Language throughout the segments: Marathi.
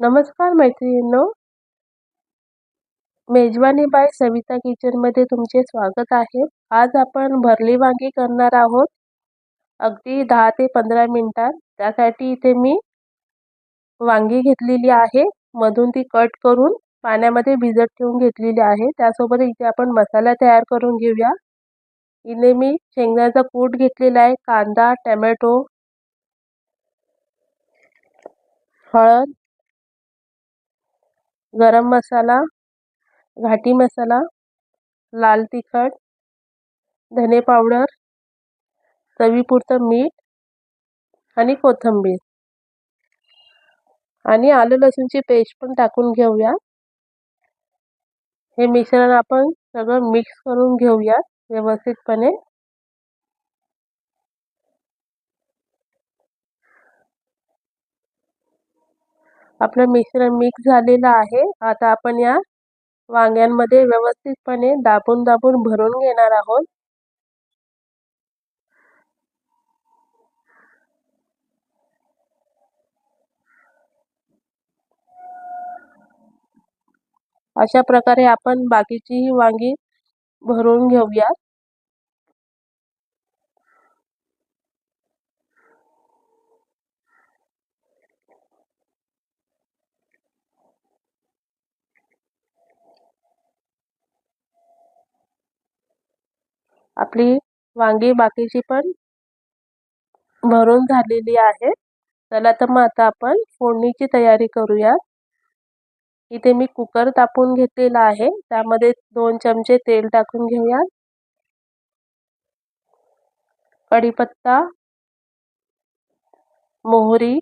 नमस्कार मैत्रिणींनो. मेजवानी बाय सविता किचनमध्ये तुमचे स्वागत आहे. आज आपण भरली वांगी करणार आहोत. अगदी दहा ते पंधरा मिनटात. त्यासाठी इथे मी वांगी घेतलेली आहे. मधून ती कट करून पाण्यामध्ये भिजत ठेवून घेतलेली आहे. त्यासोबत इथे आपण मसाला तयार करून घेऊया. इथे मी शेंगण्याचा कूट घेतलेला आहे. कांदा टमॅटो हळद गरम मसाला घाटी मसाला लाल तिखट धने पावडर चवीपुरतं मीठ आणि कोथिंबीर. आणि आलं लसूणची पेस्ट पण टाकून घेऊया. हे मिश्रण आपण सगळं मिक्स करून घेऊया व्यवस्थितपणे. आपलं मिश्रण मिक्स झालेलं आहे. आता आपण या वांग्यांमध्ये व्यवस्थितपणे दाबून दाबून भरून घेणार आहोत. अशा प्रकारे आपण बाकीचीही वांगी भरून घेऊया आपली वांगी बाकीची पण भरून झालेली आहे. चला तर मग आता आपण फोडणीची तयारी करूया. इथे मी कुकर तापून घेतलेला आहे. त्यामध्ये दोन चमचे तेल टाकून घेऊया. कढीपत्ता मोहरी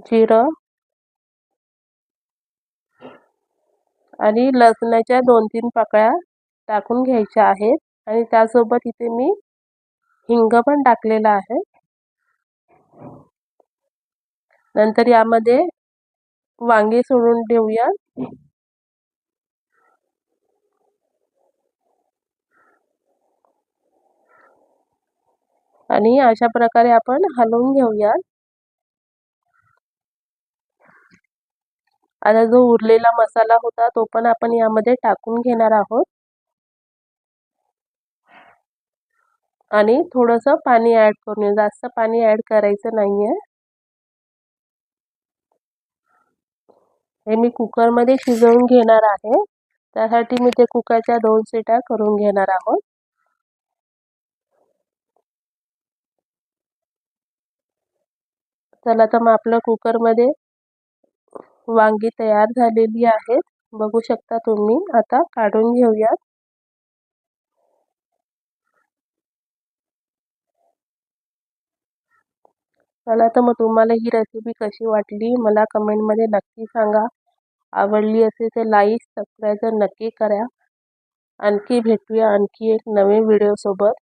जिरं आणि लसणाच्या दोन तीन पाकळ्या टाकून घ्यायच्या आहेत. आणि त्यासोबत इथे मी हिंग पण टाकलेला आहे. नंतर यामध्ये वांगे सोडून ठेवूया आणि अशा प्रकारे आपण हलवून घेऊया. आता जो उरलेला मसाला होता तो पण आपण यामध्ये टाकून घेणार आहोत. आणि थोडंसं पाणी ॲड करून जास्त पाणी ॲड करायचं नाही आहे. हे मी कुकरमध्ये शिजवून घेणार आहे. त्यासाठी मी ते कुकरच्या दोन सिटा करून घेणार आहोत. चला तर मग आपल्या कुकरमध्ये वांगी तयार झालेली आहेत. बघू शकता तुम्ही. आता काढून घेऊयात. चला तर मग तुम्हाला ही रेसिपी कशी वाटली मला कमेंटमध्ये नक्की सांगा. आवडली असेल तर लाईक सबस्क्राईब नक्की करा. आणखी भेटूया आणखी एक नवीन व्हिडिओसोबत